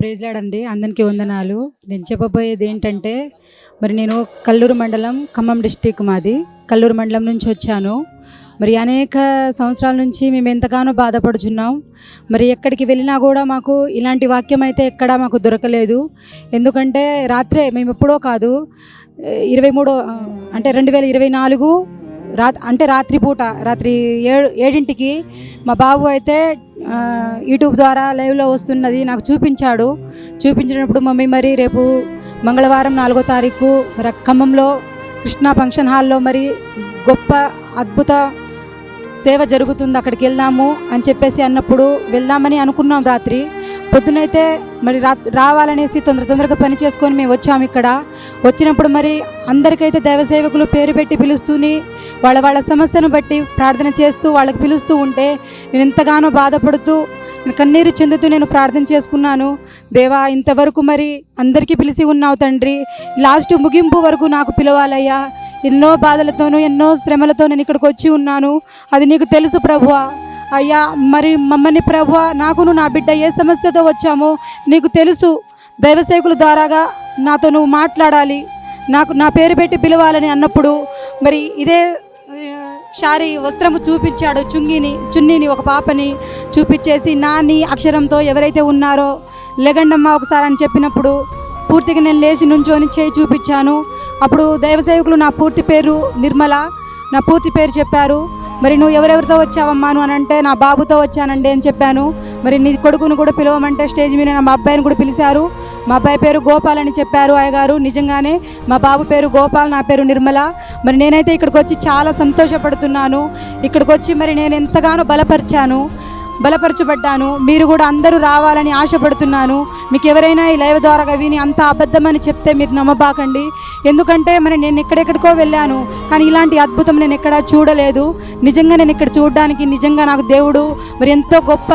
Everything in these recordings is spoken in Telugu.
ప్రేజ్లాడండి అందరికీ వందనాలు. నేను చెప్పబోయేది ఏంటంటే మరి నేను కల్లూరు మండలం ఖమ్మం డిస్టిక్ మాది. కల్లూరు మండలం నుంచి వచ్చాను. మరి అనేక సంవత్సరాల నుంచి మేము ఎంతగానో బాధపడుచున్నాం. మరి ఎక్కడికి వెళ్ళినా కూడా మాకు ఇలాంటి వాక్యం అయితే ఎక్కడా మాకు దొరకలేదు. ఎందుకంటే రాత్రే మేము ఎప్పుడో కాదు ఇరవై మూడో అంటే రెండు వేల ఇరవై నాలుగు రా అంటే రాత్రిపూట రాత్రి ఏడు ఏడింటికి మా బాబు అయితే యూట్యూబ్ ద్వారా లైవ్లో వస్తున్నది నాకు చూపించాడు. చూపించినప్పుడు మమ్మీ మరి రేపు మంగళవారం నాలుగో తారీఖు ఖమ్మంలో కృష్ణా ఫంక్షన్ హాల్లో మరి గొప్ప అద్భుత సేవ జరుగుతుంది. అక్కడికి వెళ్దాము అని చెప్పేసి అన్నప్పుడు వెళ్దామని అనుకున్నాం రాత్రి. పొద్దునైతే మరి రా రావాలనేసి తొందర తొందరగా పని చేసుకొని మేము వచ్చాము ఇక్కడ. వచ్చినప్పుడు మరి అందరికైతే దైవ సేవకులు పేరు పెట్టి పిలుస్తూని వాళ్ళ వాళ్ళ సమస్యను బట్టి ప్రార్థన చేస్తూ వాళ్ళకి పిలుస్తూ ఉంటే నేను ఎంతగానో బాధపడుతూ కన్నీరు చెందుతూ నేను ప్రార్థన చేసుకున్నాను. దేవా ఇంతవరకు మరి అందరికీ పిలిచి ఉన్నావు తండ్రి. లాస్ట్ ముగింపు వరకు నాకు పిలవాలయ్యా. ఎన్నో బాధలతోనూ ఎన్నో శ్రమలతో నేను ఇక్కడికి వచ్చి ఉన్నాను. అది నీకు తెలుసు ప్రభువా. అయ్యా మరి మమ్మల్ని ప్రభు నాకును నా బిడ్డ ఏ సమస్యతో వచ్చామో నీకు తెలుసు. దైవసేకుల ద్వారాగా నాతో నువ్వు మాట్లాడాలి. నాకు నా పేరు పెట్టి పిలవాలని అన్నప్పుడు మరి ఇదే శారీ వస్త్రము చూపించాడు చుంగిని చున్నీని ఒక పాపని చూపించేసి నాని అక్షరంతో ఎవరైతే ఉన్నారో లెగండమ్మ ఒకసారి అని చెప్పినప్పుడు పూర్తిగా నేను లేచి నుంచోని చేయి చూపించాను. అప్పుడు దైవసేవకులు నా పూర్తి పేరు నిర్మల నా పూర్తి పేరు చెప్పారు. మరి నువ్వు ఎవరెవరితో వచ్చావమ్మాను అని అంటే నా బాబుతో వచ్చానండి అని చెప్పాను. మరి నీ కొడుకును కూడా పిలవమంటే స్టేజ్ మీద మా అబ్బాయిని కూడా పిలిచారు. మా అబ్బాయి పేరు గోపాల్ అని చెప్పారు అయ్యగారు. నిజంగానే మా బాబు పేరు గోపాల్ నా పేరు నిర్మల. మరి నేనైతే ఇక్కడికి వచ్చి చాలా సంతోషపడుతున్నాను. ఇక్కడికి వచ్చి మరి నేను ఎంతగానో బలపరిచాను. బలపరచబడ్డాను. మీరు కూడా అందరూ రావాలని ఆశపడుతున్నాను. మీకు ఎవరైనా ఈ లైవ్ ద్వారా విని అంత అబద్ధమని చెప్తే మీరు నమ్మబాకండి. ఎందుకంటే మరి నేను ఎక్కడెక్కడికో వెళ్ళాను. కానీ ఇలాంటి అద్భుతం నేను ఎక్కడా చూడలేదు. నిజంగా నేను ఇక్కడ చూడడానికి నిజంగా నాకు దేవుడు మరి ఎంతో గొప్ప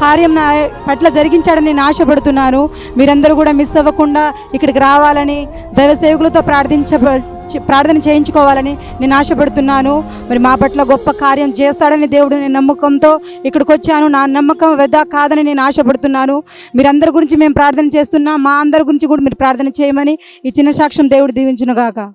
కార్యం నా పట్ల జరిగించాడని నేను ఆశపడుతున్నాను. మీరందరూ కూడా మిస్ అవ్వకుండా ఇక్కడికి రావాలని దైవ సేవకులతో ప్రార్థించ ప్రార్థన చేయించుకోవాలని నేను ఆశపడుతున్నాను. మరి మా పట్ల గొప్ప కార్యం చేస్తాడని దేవుడు నేను నమ్మకంతో ఇక్కడికి వచ్చాను. నా నమ్మకం వృధా కాదని నేను ఆశపడుతున్నాను. మీరందరి గురించి మేము ప్రార్థన చేస్తున్నాం. మా అందరి గురించి కూడా మీరు ప్రార్థన చేయమని ఈ చిన్న సాక్ష్యం దేవుడు దీవించునుగాక.